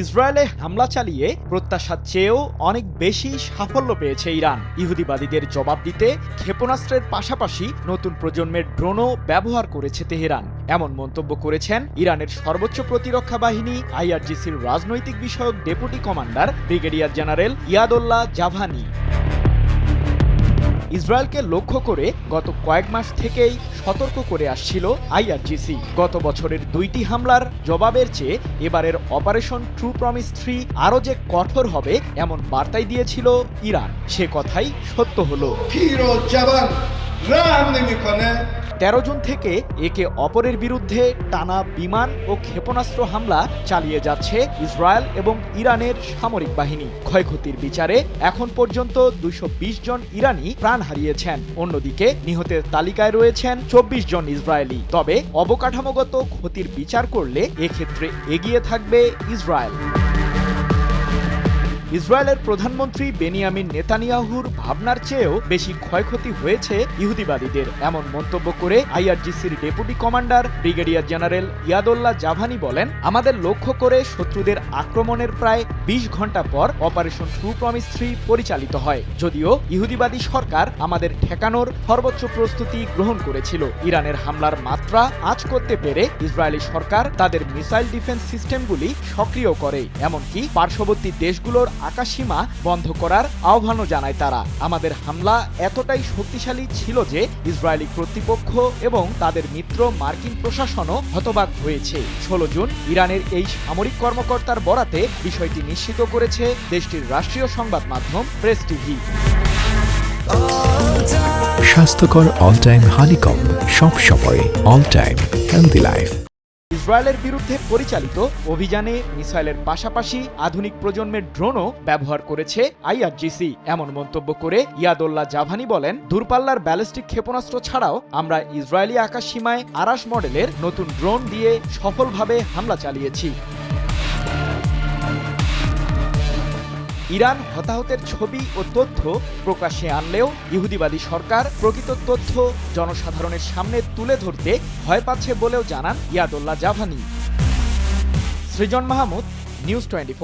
ইসরায়েলে হামলা চালিয়ে প্রত্যাশার চেয়েও অনেক বেশি সাফল্য পেয়েছে ইরান। ইহুদিবাদীদের জবাব দিতে ক্ষেপণাস্ত্রের পাশাপাশি নতুন প্রজন্মের ড্রোনও ব্যবহার করেছে তেহরান। এমন মন্তব্য করেছেন ইরানের সর্বোচ্চ প্রতিরক্ষা বাহিনী আইআরজিসির রাজনৈতিক বিষয়ক deputy commander brigadier general Yadollah Javani. ইসরায়েলকে লক্ষ্য করে গত কয়েক মাস থেকেই সতর্ক করে আসছিল আইআরজিসি। গত বছরের দুইটি হামলার জবাবের চেয়ে এবারের অপারেশন ট্রু প্রমিস থ্রি আরও যে কঠোর হবে এমন বার্তাই দিয়েছিল ইরান। সে কথাই সত্য হলো। ১৩ জুন থেকে একে অপরের বিরুদ্ধে টানা বিমান ও ক্ষেপণাস্ত্র হামলা চালিয়ে যাচ্ছে ইসরায়েল এবং ইরানের সামরিক বাহিনী। ক্ষয়ক্ষতির বিচারে এখন পর্যন্ত দুশো জন ইরানি প্রাণ হারিয়েছেন। অন্যদিকে নিহতের তালিকায় রয়েছেন চব্বিশ জন ইসরায়েলি। তবে অবকাঠামোগত ক্ষতির বিচার করলে এক্ষেত্রে এগিয়ে থাকবে ইসরায়েল। ইসরায়েলের প্রধানমন্ত্রী বেনিয়ামিন নেতানিয়াহুর ভাবনার চেয়েও বেশি ক্ষয়ক্ষতি হয়েছে ইহুদিবাদীদের। এমন মন্তব্য করে আইআরজিসির deputy commander brigadier general Yadollah Javani বলেন, আমাদের লক্ষ্য করে শত্রুদের আক্রমণের প্রায় ২০ ঘণ্টা পর অপারেশন ট্রু প্রমিস থ্রি পরিচালিত হয়। যদিও ইহুদিবাদী সরকার আমাদের ঠেকানোর সর্বোচ্চ প্রস্তুতি গ্রহণ করেছিল। ইরানের হামলার মাত্রা আজ করতে পেরে ইসরায়েলি সরকার তাদের মিসাইল ডিফেন্স সিস্টেমগুলি সক্রিয় করে। এমনকি পার্শ্ববর্তী দেশগুলোর আকাশসীমা বন্ধ করার আহ্বানও জানায় তারা। আমাদের হামলা এতটাই শক্তিশালী ছিল যে ইসরায়েলি কর্তৃপক্ষ এবং তাদের মিত্র মার্কিন প্রশাসনও হতবাক হয়েছে। ষোলো জুন ইরানের এই সামরিক কর্মকর্তার বরাতে বিষয়টি নিশ্চিত করেছে দেশটির রাষ্ট্রীয় সংবাদ মাধ্যম প্রেস টিভি। স্বাস্থ্যকর অল টাইম হানিকম সব সময় অল টাইম হেলদি লাইফ ইসরায়েলের বিরুদ্ধে পরিচালিত অভিযানে মিসাইলের পাশাপাশি আধুনিক প্রজন্মের ড্রোনও ব্যবহার করেছে আইআরজিসি। এমন মন্তব্য করে ইয়াদোল্লা জাভানি বলেন, দূরপাল্লার ব্যালিস্টিক ক্ষেপণাস্ত্র ছাড়াও আমরা ইসরায়েলি আকাশ সীমায় আরাস মডেলের নতুন ড্রোন দিয়ে সফলভাবে হামলা চালিয়েছি। ইরান হতাহতের ছবি ও তথ্য প্রকাশ্যে আনলেও ইহুদিবাদী সরকার প্রকৃত তথ্য জনসাধারণের সামনে তুলে ধরতে ভয় পাচ্ছে বলেও জানান Yadullah Javani. Srijan Mahmud, news twenty